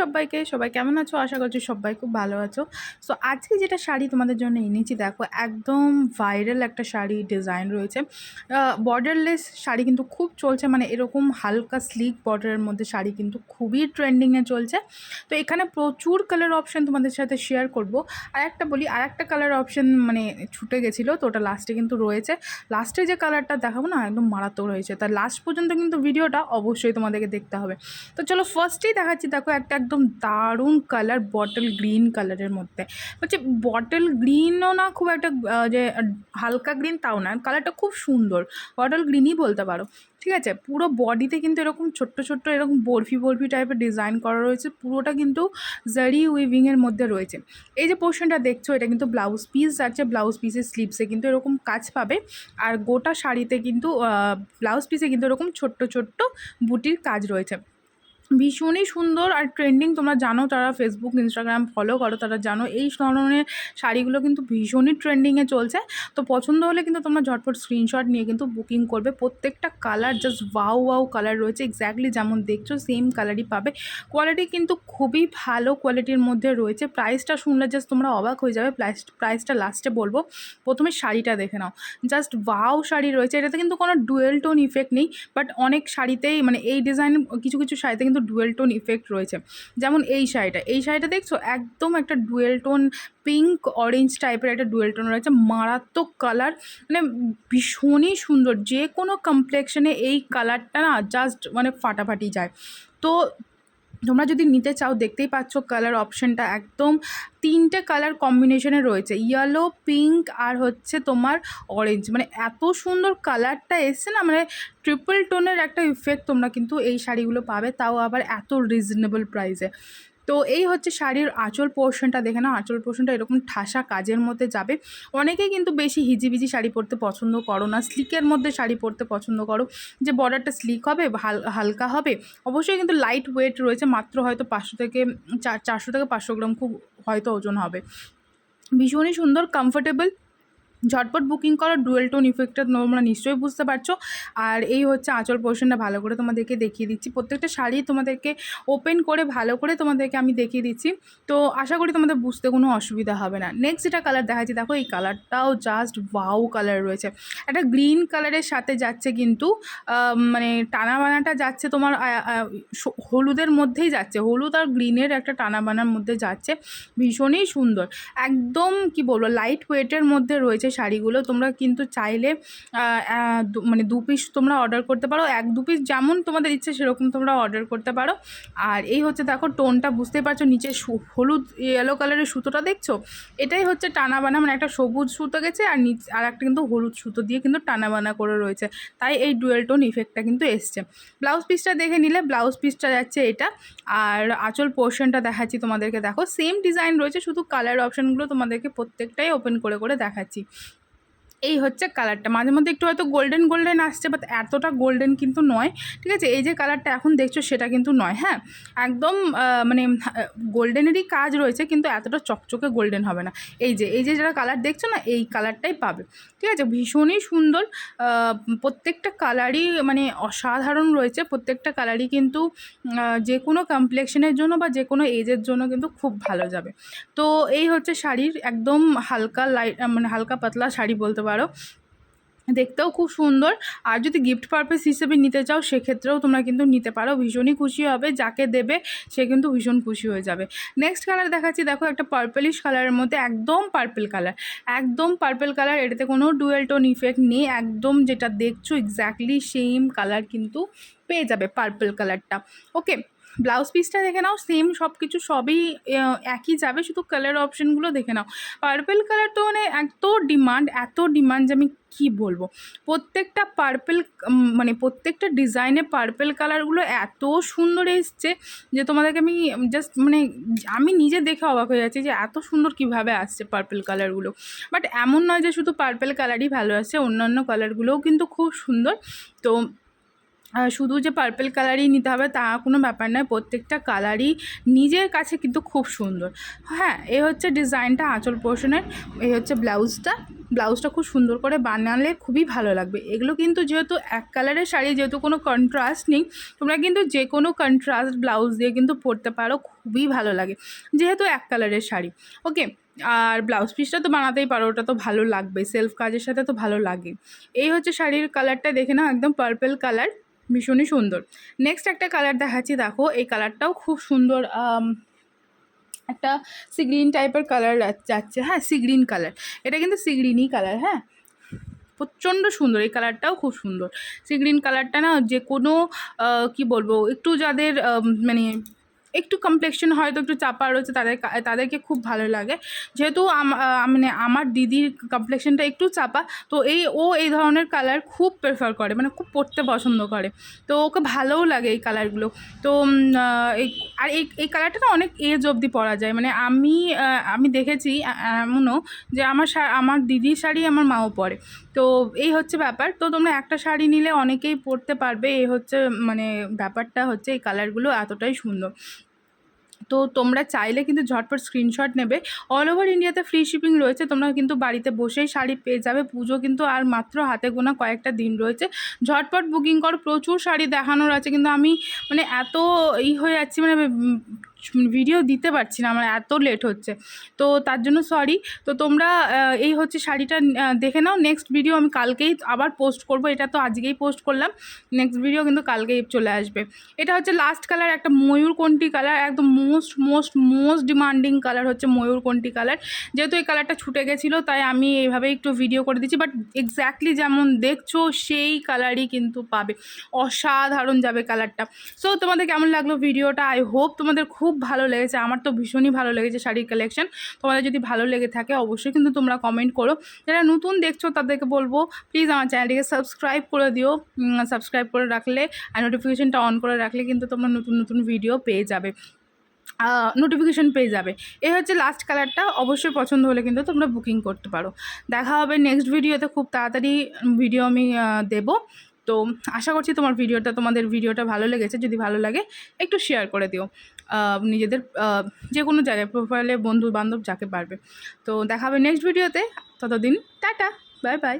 সবাইকে, সবাই কেমন আছো? আশা করছি সবাই খুব ভালো আছো। সো আজকে যেটা শাড়ি তোমাদের জন্য এনেছি, দেখো একদম ভাইরাল একটা শাড়ি ডিজাইন রয়েছে। বর্ডারলেস শাড়ি কিন্তু খুব চলছে মানে এরকম হালকা স্লিক বর্ডারের মধ্যে শাড়ি কিন্তু খুবই ট্রেন্ডিংয়ে চলছে। তো এখানে প্রচুর কালার অপশান তোমাদের সাথে শেয়ার করব। আর একটা বলি, আর একটা কালার অপশান মানে ছুটে গেছিল, তো ওটা লাস্টে কিন্তু রয়েছে। লাস্টে যে কালারটা দেখাবো না, একদম মারাত্মক রয়েছে। তার লাস্ট পর্যন্ত কিন্তু ভিডিওটা অবশ্যই তোমাদেরকে দেখতে হবে। তো চলো ফার্স্টেই দেখাচ্ছি, দেখো একটা একদম দারুণ কালার বটল গ্রিন কালারের মধ্যে। হচ্ছে বটল গ্রিনও না খুব একটা যে হালকা গ্রিন তাও না কালারটা খুব সুন্দর। বটল গ্রিনই বলতে পারো। ঠিক আছে? পুরো বডিতে কিন্তু এরকম ছোট্ট ছোট্ট এরকম বরফি বরফি টাইপের ডিজাইন করা রয়েছে। পুরোটা কিন্তু জারি উইভিংয়ের মধ্যে রয়েছে। এই যে পোর্শনটা দেখছ, এটা কিন্তু ব্লাউজ পিস আছে ব্লাউজ পিসের স্লিপসে কিন্তু এরকম কাজ পাবে। আর গোটা শাড়িতে কিন্তু ব্লাউজ পিসে কিন্তু এরকম ছোট্ট ছোট্ট বুটির কাজ রয়েছে। ভীষণই সুন্দর আর ট্রেন্ডিং তোমরা জানো তারা ফেসবুক ইনস্টাগ্রাম ফলো করো, তারা জানো এই ধরনের শাড়িগুলো কিন্তু ভীষণই ট্রেন্ডিংয়ে চলছে। তো পছন্দ হলে কিন্তু তোমরা ঝটপট স্ক্রিনশট নিয়ে কিন্তু বুকিং করবে। প্রত্যেকটা colour just wow wow colour রয়েছে এক্স্যাক্টলি যেমন দেখছ সেম কালারই পাবে। কোয়ালিটি কিন্তু খুবই ভালো কোয়ালিটির মধ্যে রয়েছে। প্রাইসটা শুনলে জাস্ট তোমরা অবাক হয়ে যাবে। প্রাইস প্রাইসটা লাস্টে বলব। প্রথমে শাড়িটা দেখে নাও। জাস্ট ওয়াও শাড়ি রয়েছে। এটাতে কিন্তু কোনো ডুয়েল টোন ইফেক্ট নেই। বাট অনেক শাড়িতেই মানে এই ডিজাইন কিছু কিছু শাড়িতে কিন্তু ডুয়েল টোন ইফেক্ট রয়েছে। যেমন এই শাড়িটা এই শাড়িটা দেখছ? একদম একটা ডুয়েল টোন পিঙ্ক অরেঞ্জ টাইপের একটা ডুয়েল টোন রয়েছে, মারাত্মক কালার মানে ভীষণই সুন্দর। যে কোনো কমপ্লেকশনে এই কালারটা না জাস্ট মানে ফাটাফাটি যায়। তো তোমরা যদি নিতে চাও, দেখতেই পাচ্ছ কালার অপশানটা একদম তিনটে কালার কম্বিনেশনে রয়েছে। ইয়েলো পিঙ্ক আর হচ্ছে তোমার অরেঞ্জ মানে এত সুন্দর কালারটা এসছে না মানে ট্রিপল টোনের একটা ইফেক্ট তোমরা কিন্তু এই শাড়িগুলো পাবে, তাও আবার এত রিজনেবল প্রাইসে তো এই হচ্ছে শাড়ির আঁচল পোর্শনটা দেখে না আঁচল পোর্শনটা এরকম ঠাসা কাজের মধ্যে যাবে। অনেকেই কিন্তু বেশি হিজিবিজি শাড়ি পরতে পছন্দ করো না, স্লিকের মধ্যে শাড়ি পরতে পছন্দ করো, যে বর্ডারটা স্লিক হবে, হাল- হালকা হবে। অবশ্যই কিন্তু লাইট ওয়েট রয়েছে, মাত্র হয়তো পাঁচশো থেকে চার চারশো থেকে পাঁচশো গ্রাম খুব হয়তো ওজন হবে। ভীষণই সুন্দর কমফোর্টেবল ঝটপট বুকিং করো, ডুয়েল টোন ইফেক্টটা তোমরা নিশ্চয়ই বুঝতে পারছ। আর এই হচ্ছে আঁচল পোর্শনটা ভালো করে তোমাদেরকে দেখিয়ে দিচ্ছি। প্রত্যেকটা শাড়ি তোমাদেরকে ওপেন করে, ভালো করে তোমাদেরকে আমি দেখিয়ে দিচ্ছি। তো আশা করি তোমাদের বুঝতে কোনো অসুবিধা হবে না। নেক্সট যেটা কালার দেখাচ্ছি, দেখো এই কালারটাও জাস্ট ওয়াও কালার রয়েছে। একটা গ্রিন কালারের সাথে যাচ্ছে কিন্তু মানে টানা বানাটা যাচ্ছে তোমার হলুদের মধ্যেই যাচ্ছে। হলুদ আর গ্রিনের একটা টানা বানার মধ্যে যাচ্ছে। ভীষণই সুন্দর। একদম কি বলব লাইট ওয়েটের মধ্যে রয়েছে। শাড়িগুলো তোমরা কিন্তু চাইলে মানে দু পিস তোমরা অর্ডার করতে পারো। এক, দু পিস যেমন তোমাদের ইচ্ছে সেরকম তোমরা অর্ডার করতে পারো। আর এই হচ্ছে দেখো টোনটা, বুঝতেই পারছ নিচে হলুদ ইয়েলো কালারের সুতোটা দেখছ? এটাই হচ্ছে টানা বানা মানে একটা সবুজ সুতো গেছে আর নিচ, আর একটা কিন্তু হলুদ সুতো দিয়ে কিন্তু টানা বানা করে রয়েছে। তাই এই ডুয়েল টোন ইফেক্টটা কিন্তু এসছে। ব্লাউজ পিসটা দেখে নিলে ব্লাউজ পিসটা যাচ্ছে এটা। আর আঁচল পোর্শনটা দেখাচ্ছি তোমাদেরকে। দেখো সেম ডিজাইন রয়েছে, শুধু কালার অপশানগুলো তোমাদেরকে প্রত্যেকটাই ওপেন করে করে দেখাচ্ছি। এই হচ্ছে কালারটা মাঝে মধ্যে একটু হয়তো গোল্ডেন গোল্ডেন আসছে বাট এতটা গোল্ডেন কিন্তু নয়, ঠিক আছে? এই যে কালারটা এখন দেখছ, সেটা কিন্তু নয় হ্যাঁ? একদম মানে গোল্ডেনেরই কাজ রয়েছে, কিন্তু এতটা চকচকে গোল্ডেন হবে না। এই যে এই যে যারা কালার দেখছ না, এই কালারটাই পাবে, ঠিক আছে? ভীষণই সুন্দর প্রত্যেকটা কালারই মানে অসাধারণ রয়েছে, প্রত্যেকটা কালারই কিন্তু যে কোনো কমপ্লেক্সনের জন্য বা যে কোনো এজের জন্য কিন্তু খুব ভালো যাবে। তো এই হচ্ছে শাড়ির একদম হালকা লাইট মানে হালকা পাতলা শাড়ি বলতে পারো। দেখতেও খুব সুন্দর। আর যদি গিফট পারপাস হিসেবে নিতে চাও, সেক্ষেত্রেও তোমরা কিন্তু নিতে পারো। ভীষণই খুশি হবে। যাকে দেবে, সে কিন্তু ভীষণ খুশি হয়ে যাবে। নেক্সট কালার দেখাচ্ছি। দেখো, একটা পার্পেলিশ কালারের মধ্যে একদম পার্পেল কালার একদম পার্পেল কালার এটাতে কোনো ডুয়েল টোন ইফেক্ট নেই। একদম যেটা দেখছ এক্স্যাক্টলি সেম কালার কিন্তু পেয়ে যাবে পার্পেল কালারটা ওকে ব্লাউজ পিসটা দেখে নাও সেম সব কিছু সবই একই যাবে, শুধু কালার অপশানগুলো দেখে নাও। পার্পেল কালার তো মানে এত ডিমান্ড এত ডিমান্ড যে আমি কী বলব? প্রত্যেকটা পার্পেল মানে প্রত্যেকটা ডিজাইনে পার্পেল কালারগুলো এত সুন্দর এসছে যে তোমাদেরকে আমি জাস্ট মানে আমি নিজে দেখে অবাক হয়ে যাচ্ছি যে এত সুন্দর কীভাবে আসছে পার্পেল কালারগুলো বাট এমন নয় যে শুধু পার্পেল কালারই ভালো আসছে, অন্যান্য কালারগুলোও কিন্তু খুব সুন্দর। তো শুধু যে পার্পেল কালারই নিতে হবে তা কোনো ব্যাপার নয়। প্রত্যেকটা কালারই নিজের কাছে কিন্তু খুব সুন্দর। হ্যাঁ এ হচ্ছে ডিজাইনটা আঁচল পোর্শনের এই হচ্ছে ব্লাউজটা। ব্লাউজটা খুব সুন্দর করে বানালে খুবই ভালো লাগবে। এগুলো কিন্তু যেহেতু এক কালারের শাড়ি, যেহেতু কোনো কন্ট্রাস্ট নেই, তোমরা কিন্তু যে কোনো কন্ট্রাস্ট ব্লাউজ দিয়ে কিন্তু পরতে পারো, খুবই ভালো লাগে। যেহেতু এক কালারের শাড়ি। ওকে, আর ব্লাউজ পিসটা তো বানাতেই পারো, ওটা তো ভালো লাগবে। সেলফ কাজের সাথে তো ভালো লাগে। এই হচ্ছে শাড়ির কালারটা দেখে নাও, একদম পার্পেল কালার ভীষণই সুন্দর। নেক্সট একটা কালার দেখাচ্ছি, দেখো, এই কালারটাও খুব সুন্দর একটা সি গ্রিন টাইপের কালার যাচ্ছে হ্যাঁ সি গ্রিন কালার এটা কিন্তু সিগ্রিনই কালার হ্যাঁ। প্রচণ্ড সুন্দর, এই কালারটাও খুব সুন্দর। সিগ্রিন কালারটা না, যে কোনো কি বলব, একটু যাদের মানে একটু কমপ্লেকশন হয়তো একটু চাপা রয়েছে, তাদের তাদেরকে খুব ভালো লাগে। যেহেতু মানে আমার দিদির কমপ্লেকশনটা একটু চাপা, তো এই, ও এই ধরনের কালার খুব প্রেফার করে মানে খুব পরতে পছন্দ করে। তো ওকে ভালোও লাগে এই কালারগুলো তো এই, আর এই এই কালারটা না অনেক এজ অবধি পরা যায়। মানে আমি আমি দেখেছি এমনও যে আমার আমার দিদির শাড়ি আমার মাও পরে। তো এই হচ্ছে ব্যাপার। তো তোমরা একটা শাড়ি নিলে অনেকেই পরতে পারবে। এই হচ্ছে মানে ব্যাপারটা হচ্ছে এই কালারগুলো এতটাই সুন্দর। তো তোমরা চাইলে কিন্তু ঝটপট স্ক্রিনশট নেবে। অল ওভার ইন্ডিয়াতে ফ্রি শিপিং রয়েছে, তোমরা কিন্তু বাড়িতে বসেই শাড়ি পেয়ে যাবে। পুজো কিন্তু আর মাত্র হাতে গোনা কয়েকটা দিন রয়েছে। ঝটপট বুকিং করো, প্রচুর শাড়ি দেখানোর আছে, কিন্তু আমি মানে এত ই হয়ে যাচ্ছি মানে ভিডিও দিতে পারছি না, আমার এত লেট হচ্ছে। তো তার জন্য সরি তো তোমরা এই হচ্ছে শাড়িটা দেখে নাও। নেক্সট ভিডিও আমি কালকেই আবার পোস্ট করব। এটা তো আজকেই পোস্ট করলাম। নেক্সট ভিডিও কিন্তু কালকেই চলে আসবে। এটা হচ্ছে লাস্ট কালার একটা ময়ূরকণ্ঠী কালার একদম most most most demanding colour হচ্ছে ময়ূরকণ্ঠী কালার যেহেতু এই কালারটা ছুটে গেছিল, তাই আমি এইভাবে একটু ভিডিও করে দিচ্ছি। বাট এক্স্যাক্টলি যেমন দেখছ, সেই কালারই কিন্তু পাবে। অসাধারণ যাবে কালারটা সো তোমাদের কেমন লাগল ভিডিওটা আই হোপ তোমাদের খুব ভালো লেগেছে। আমার তো ভীষণই ভালো লেগেছে শাড়ির কালেকশন তোমাদের যদি ভালো লেগে থাকে অবশ্যই কিন্তু তোমরা কমেন্ট করো। যারা নতুন দেখছ তাদেরকে বলব প্লিজ আমার চ্যানেলটিকে সাবস্ক্রাইব করে দিও। সাবস্ক্রাইব করে রাখলে আর নোটিফিকেশনটা অন করে রাখলে কিন্তু তোমরা নতুন নতুন ভিডিও পেয়ে যাবে। নোটিফিকেশন পেয়ে যাবে। এই হচ্ছে লাস্ট কালারটা অবশ্যই পছন্দ হলে কিন্তু তোমরা বুকিং করতে পারো। দেখা হবে নেক্সট ভিডিওতে খুব তাড়াতাড়ি ভিডিও আমি দেবো। তো আশা করছি তোমার ভিডিওটা, তোমাদের ভিডিওটা ভালো লেগেছে। যদি ভালো লাগে, একটু শেয়ার করে দিও। নিজেদের যে কোনো জায়গায় প্রোফাইলে বন্ধু বান্ধব যাকে পারবে। তো দেখাবে নেক্সট ভিডিওতে ততদিন টাটা বাই বাই